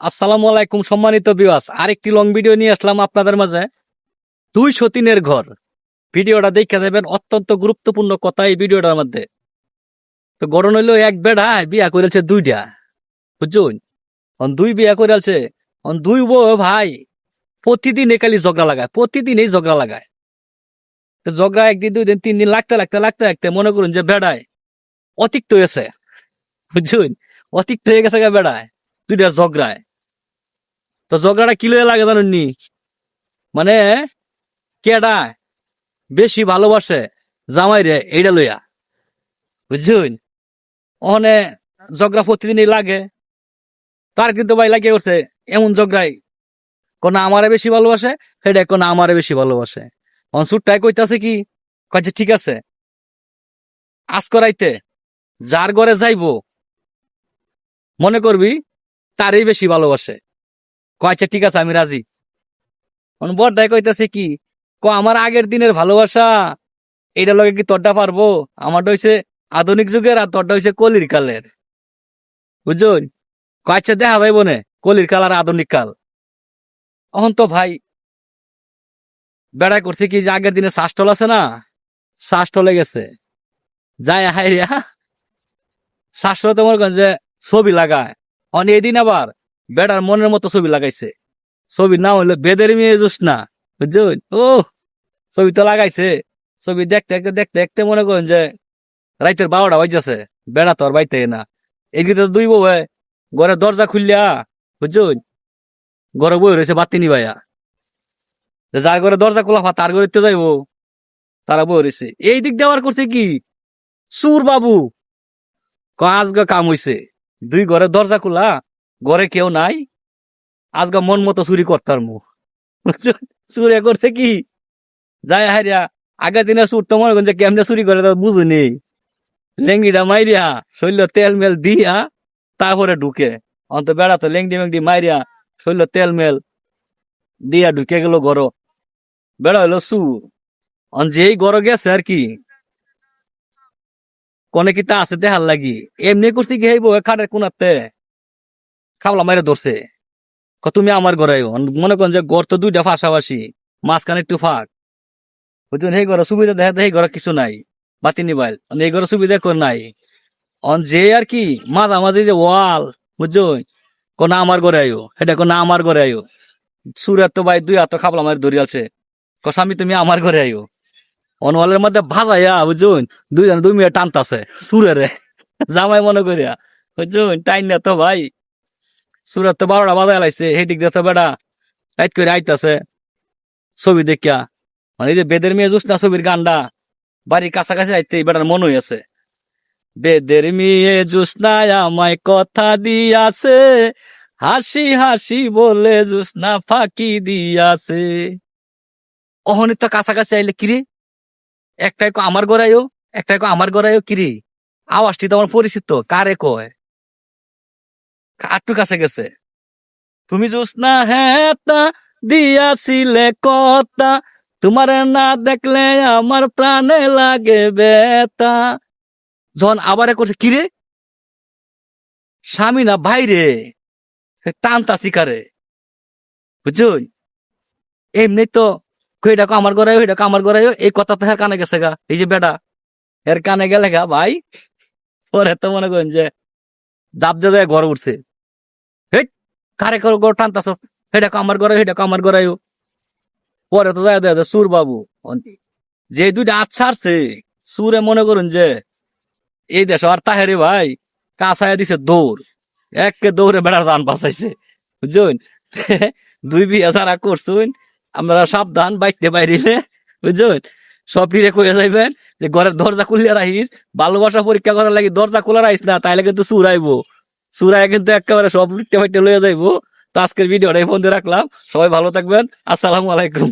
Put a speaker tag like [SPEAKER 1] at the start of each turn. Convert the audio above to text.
[SPEAKER 1] আসসালামু আলাইকুম সম্মানিত বিওয়াস আরেকটি লং ভিডিও নিয়ে আসলাম আপনাদের মাঝে। দুই সতীনের ঘর। ভিডিওটা দেখে দেবেন, অত্যন্ত গুরুত্বপূর্ণ কথা এই ভিডিওটার মধ্যে। তো গরম হইল এক বেড়া, বিয়া করেছে দুইটা। বুঝুন অন দুই বিয়া করেছে অন দুই বউ ভাই। প্রতিদিন একালি ঝগড়া লাগায় প্রতিদিন এই ঝগড়া লাগায়। তো ঝগড়া একদিন, দুই দিন, তিন দিন লাগতে লাগতে লাগতে লাগতে মনে করুন যে বেড়ায় অতিক্ত হয়েছে। বুঝুন অতিক্ত হয়ে গেছে বেড়ায়। দুইটা ঝগড়ায়। তো ঝগড়াটা কি লইয়া লাগে জানেন নি? মানে কেডা বেশি ভালোবাসে জামাই রে এইটা লইয়া। বুঝছুন? ওখানে ঝগড়া প্রতিদিনই লাগে। তার কিন্তু ভাই লাগিয়ে করছে এমন ঝগড়াই। কোন আমারে বেশি ভালোবাসে সেটা কোন আমারে বেশি ভালোবাসে। অনসুরটাই কইতাছে কি? কয়েছে ঠিক আছে। আজ করাইতে যার ঘরে যাইবো, মনে করবি তারই বেশি ভালোবাসে। কয়েছে ঠিক আছে, আমি রাজি। অন বড়টাই কইতাছে কি ক আমার আগের দিনের ভালোবাসা এটা লগে কি তোরটা পারব? আমারটা হইছে আধুনিক যুগের আর তোরটা হইছে কলির কালের। বুঝুন কয়েছে দেখা ভাই বোনে, কলির কাল আর আধুনিক কাল। এখন তো ভাই বেড়া করছে কি যে আগের দিনে শ্বাসটল আছে না? শ্বাসটলে গেছে। যায় হাই রিয়া শ্বাসটল তো মনে যে ছবি লাগায়। অন এদিন আবার বেড়ার মনের মতো ছবি লাগাইছে। ছবি না হইলে বেদের মেয়ে জুস না, বুঝছেন? ও, ছবি তো লাগাইছে। ছবি দেখতে দেখতে দেখতে দেখতে মনে করেন যে রাইতের বারোটা বাজছে বেড়া তো আর বাইতে না। এদিকে তো দুই বউ ঘরের দরজা খুললিয়া, বুঝছেন? ঘরে বই রয়েছে বাতি নিবাইয়া যে যার ঘরে দরজা খোলা ফা তার ঘরে তো যাইবো। তারা বই রয়েছে। এই দিক দেওয়ার করছে কি? সুর বাবু। কাজ কাম হইছে। দুই ঘরে দরজা খোলা ঘরে কেউ নাই আজকে মন মতো চুরি করতার মুখ। চুরি করছে কি? যায় হারিয়া আগের দিনে চুর তো মনে করেন যে কেমনে চুরি করে তা বুঝু নেই। লেঙ্গিটা মাইরিয়া, শৈল তেল মেল দিয়া তারপরে ঢুকে। অন্ত বেড়া তো লেংডি মেংডি মাইরিয়া, শৈল তেল মেল দিয়া ঢুকে গেল ঘর। বেড়া হইল সুর অন যেই ঘর গেছে আর কি। কনে কি তা আছে দেখার লাগি? এমনি করছি কি হইব খাটের কোনাতে? খাবলা মাইরে ধরছে। তুমি আমার ঘরে। মনে করেন যে ঘর তো দুইটা পাশাপাশি, মাঝখানে একটু ফাঁক। বুঝছেন? সেই ঘরে সুবিধা দেখা সেই ঘরে কিছু নাই, বাতি নিবাইল। এই ঘরে সুবিধা করে নাই। অন, যে আর কি, মাঝামাঝি যে ওয়াল, বুঝছেন? কোন আমার ঘরে আইও। সেটা কোন আমার ঘরে আইও। সুরের তো ভাই দুই হাত খাবলা মারি ধরি আছে ক স্বামী, তুমি আমার ঘরে আইও। অনওয়ালের মধ্যে ভাজাইয়া, বুঝছেন? দুইজন দুই মিনিট টানতাছে, সুরেরে। জামাই মনে করিয়া, বুঝছেন? টাইম না তো ভাই। সুরত তো বারোটা বাজায় লাইছে সেই দিক দিয়ে তো বেড়া রাইত করে আইতাছে। ছবি দেখিয়া। মানে এই যে বেদের মেয়ে জুস না ছবির গানটা, বাড়ির কাছাকাছি আইতে বেটার মন হইয়াছে বেদের মেয়ে জুসনা আমায় কথা দিয়াছে, হাসি হাসি বলে জুসনা ফাঁকি দিয়াছে। অহনি তো কাছাকাছি আইলে কিরে একটাই কো আমার গড়াইও একটাই কো আমার গড়াইও কিরে আওয়াজটি তো আমার পরিচিত, কারে কয়? আটটু কাছে গেছে। তুমি জুস না হ্যাঁ দিয়াছিলে কথা তোমার না দেখলে আমার প্রাণে লাগে বেতা যখন আবার করছে কিরে স্বামী না বাইরে টানতা শিকারে বুঝছুন এমনি তো কইটাকে আমার ঘরে ওইটাকে আমার ঘরে, এই কথা তো হের কানে গেছে গা, এই যে বেটা এর কানে গেলে গা, ভাই। পরে তো মনে করেন যে দাব দিয়ে, ঘর উঠছে। কারে করে ঘর টানতাছ? সেটাকে কামার ঘরে সেটাকে আমার ঘরে পরে তো যায় দেয় সুর বাবু। যে দুইটা হাত ছাড়ছে, সুরে মনে করুন যে, এই দেশ আর তাহেরে ভাই কাঁচায় দিছে দৌড়। একে দৌড়ে বেড়ার যান বাঁচাইছে। বুঝছেন? দুই বিয়া সারা করছুন, আমরা সাবধান, বাইতে বাইরিলে। বুঝছেন? সব ফিরে কয়ে যাইবেন, যে ঘরের দরজা খুলিয়া রাখিস, ভালোবাসা পরীক্ষা করার লাগি দরজা খোলা রাখিস না, তাইলে কিন্তু চুরাইবো চুরাই কিন্তু একেবারে সব লিখতে ফাইটে লইয়া যাইবো। তো আজকের ভিডিওটা এই রাখলাম। সবাই ভালো থাকবেন। আসসালামু আলাইকুম।